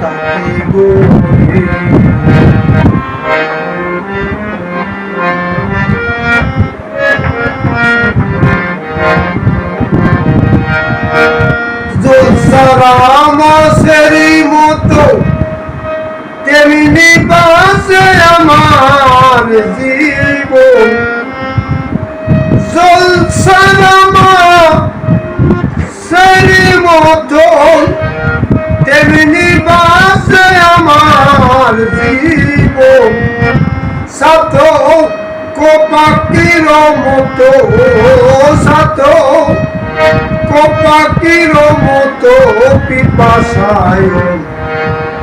তাকে গো। জলসারা মাসেরই মতো তেমনি পাশে আমার জীবন মতো সাত। কোপাকির মতো পিপাসায়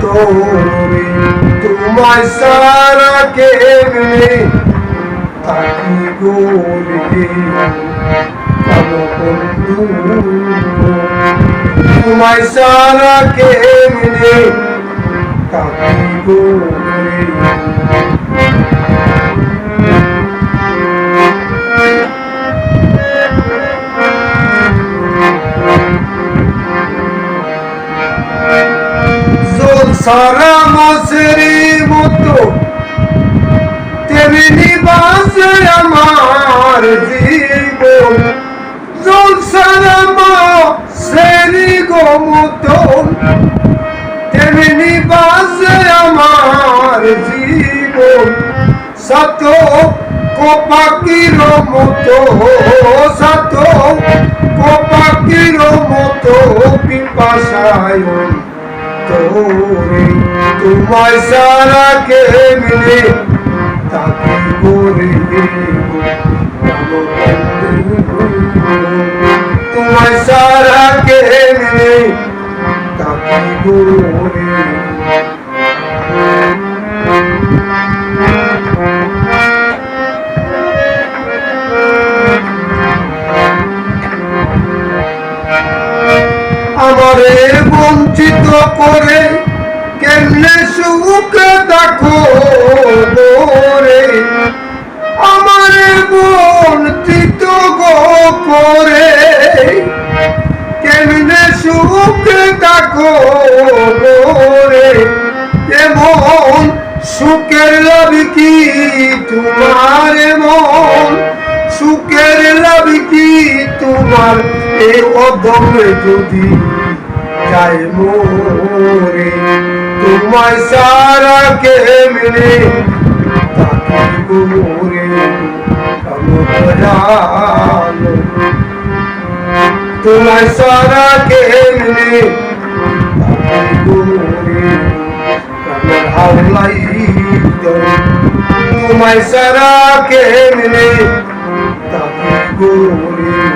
তোরে তোমায় সারা কেমনে তাকি গোরে তোমায় সারা কেমনে তাকি গোরে সারা মাসের মতো, তেমনি বাসে আমার জীবন। জল সারা মাসের গো মতো তেমনি বাসে আমার জীবন। সত কোপাকির মতো, সত কোপাকির মতো পিপাসায় তোরে তোমায় সারা কে মিলে তাকে করে তোমায় সারা কে মিলে তাকে করে করে কেমনে সুখ দেখো গোরে আমারে বঞ্চিত গো করে, কেমনে সুখ দেখো গোরে এমন সুখের লাভ কি তোমার এমন সুখের লাভ কি তোমার? এ অদমে যদি যায় মোরে, তোমায় সারা কে মিলে তাকে গোরে তোমায় সারা কে মিলে তোমায় সারা কে মিলে তাকে গোরে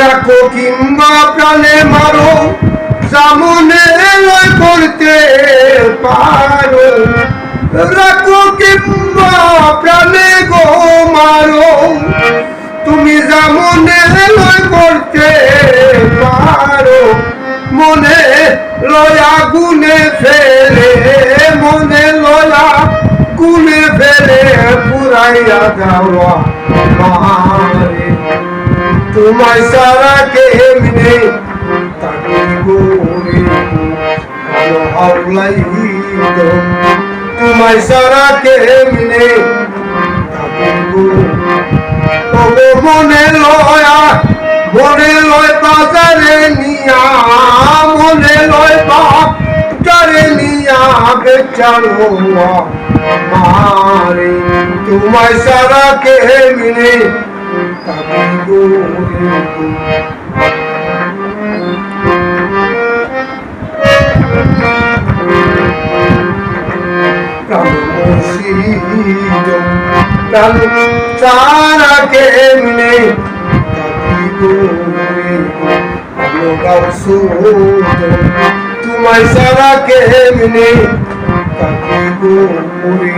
রাখো কিংবা প্রাণে মারো সামনে করতে পারো। রাখো কিংবা প্রাণে গো মারো, তুমি যেমনে করতে পারো। মনে লয়া গুনে ফেলে, মনে লয়া গুনে ফেলে, পুরাইয়া যাওয়া তোমায় সারা কে মিলে তাকে গোরে হাওলাই তোমায় সারা কে মিলে তাকে গোরে মনে লয়া, মনে লয় বাজারে নিয়া, মনে লয় বাজারে নিয়া বেচানো মারে। তোমায় সারা কে মিলে তাকে গোরে প্রাণ সারা কে মিলে তাকি গোরে ভালো গাও সুদ তোমায় সারা কেমনে থাকি গো পুরী